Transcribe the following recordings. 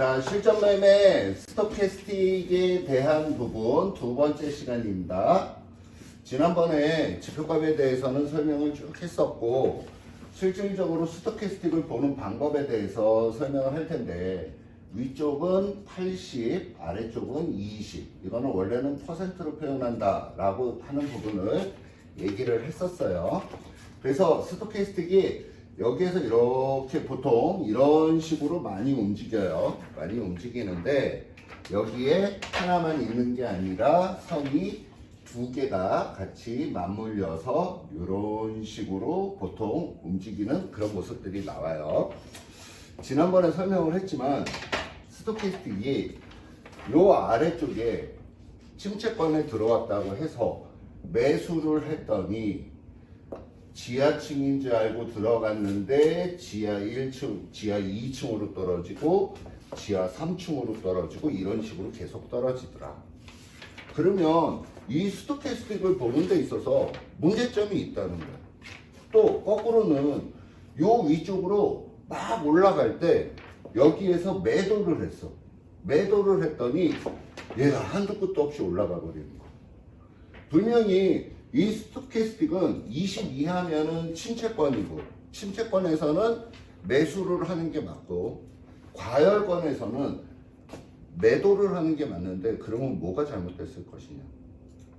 자, 실전 매매 스토캐스틱에 대한 부분 두 번째 시간입니다. 지난번에 지표값에 대해서는 설명을 쭉 했었고 실질적으로 스토캐스틱을 보는 방법에 대해서 설명을 할 텐데 위쪽은 80, 아래쪽은 20. 이거는 원래는 퍼센트로 표현한다 라고 하는 부분을 얘기를 했었어요. 그래서 스토캐스틱이 여기에서 이렇게 보통 이런 식으로 많이 움직여요. 많이 움직이는데 여기에 하나만 있는 게 아니라 선이 두 개가 같이 맞물려서 이런 식으로 보통 움직이는 그런 모습들이 나와요. 지난번에 설명을 했지만 스토캐스틱이 요 아래쪽에 침체권에 들어왔다고 해서 매수를 했더니 지하층인 줄 알고 들어갔는데 지하 1층, 지하 2층으로 떨어지고 지하 3층으로 떨어지고 이런 식으로 계속 떨어지더라. 그러면 이 스토캐스틱을 보는 데 있어서 문제점이 있다는 거야. 또 거꾸로는 요 위쪽으로 막 올라갈 때 여기에서 매도를 했어. 매도를 했더니 얘가 한두 끝도 없이 올라가 버리는 거야. 분명히 이 스토캐스틱은 20 이하면은 침체권이고 침체권에서는 매수를 하는 게 맞고 과열권에서는 매도를 하는 게 맞는데 그러면 뭐가 잘못됐을 것이냐?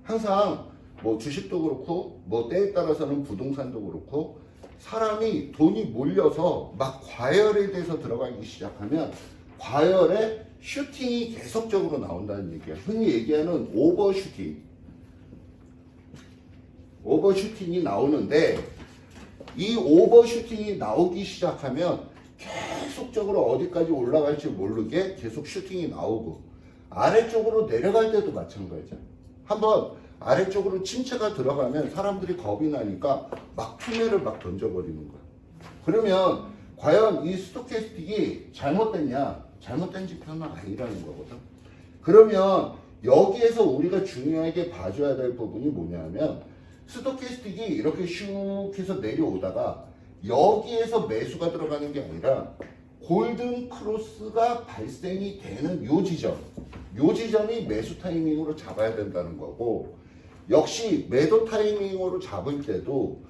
항상 뭐 주식도 그렇고 뭐 때에 따라서는 부동산도 그렇고 사람이 돈이 몰려서 막 과열에 대해서 들어가기 시작하면 과열에 슈팅이 계속적으로 나온다는 얘기야. 흔히 얘기하는 오버슈팅 오버슈팅이 나오는데 이 오버슈팅이 나오기 시작하면 계속적으로 어디까지 올라갈지 모르게 계속 슈팅이 나오고 아래쪽으로 내려갈 때도 마찬가지야. 한번 아래쪽으로 침체가 들어가면 사람들이 겁이 나니까 막 투매를 막 던져버리는 거야. 그러면 과연 이 스토캐스틱이 잘못됐냐? 잘못된 지표는 아니라는 거거든. 그러면 여기에서 우리가 중요하게 봐줘야 될 부분이 뭐냐면 스토캐스틱이 이렇게 슉 해서 내려오다가 여기에서 매수가 들어가는 게 아니라 골든 크로스가 발생이 되는 요 지점 요 지점이 매수 타이밍으로 잡아야 된다는 거고 역시 매도 타이밍으로 잡을 때도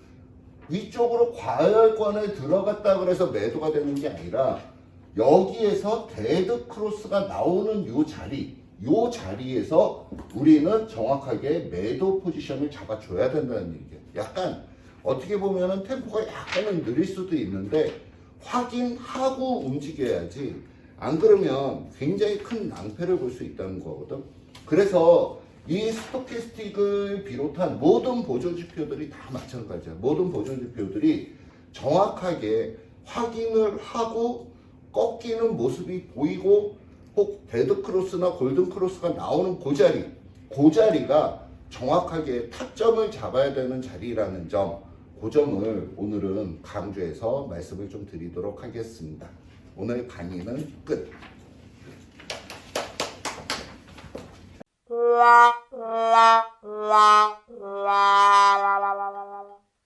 위쪽으로 과열권에 들어갔다 그래서 매도가 되는 게 아니라 여기에서 데드 크로스가 나오는 요 자리 요 자리에서 우리는 정확하게 매도 포지션을 잡아줘야 된다는 얘기예요. 약간 어떻게 보면은 템포가 약간은 느릴 수도 있는데 확인하고 움직여야지 안 그러면 굉장히 큰 낭패를 볼 수 있다는 거거든. 그래서 이 스토캐스틱을 비롯한 모든 보조 지표들이 다 마찬가지야. 모든 보조 지표들이 정확하게 확인을 하고 꺾이는 모습이 보이고 혹 데드 크로스나 골든 크로스가 나오는 그 자리, 그 자리가 정확하게 타점을 잡아야 되는 자리라는 점, 그 점을 오늘은 강조해서 말씀을 좀 드리도록 하겠습니다. 오늘 강의는 끝.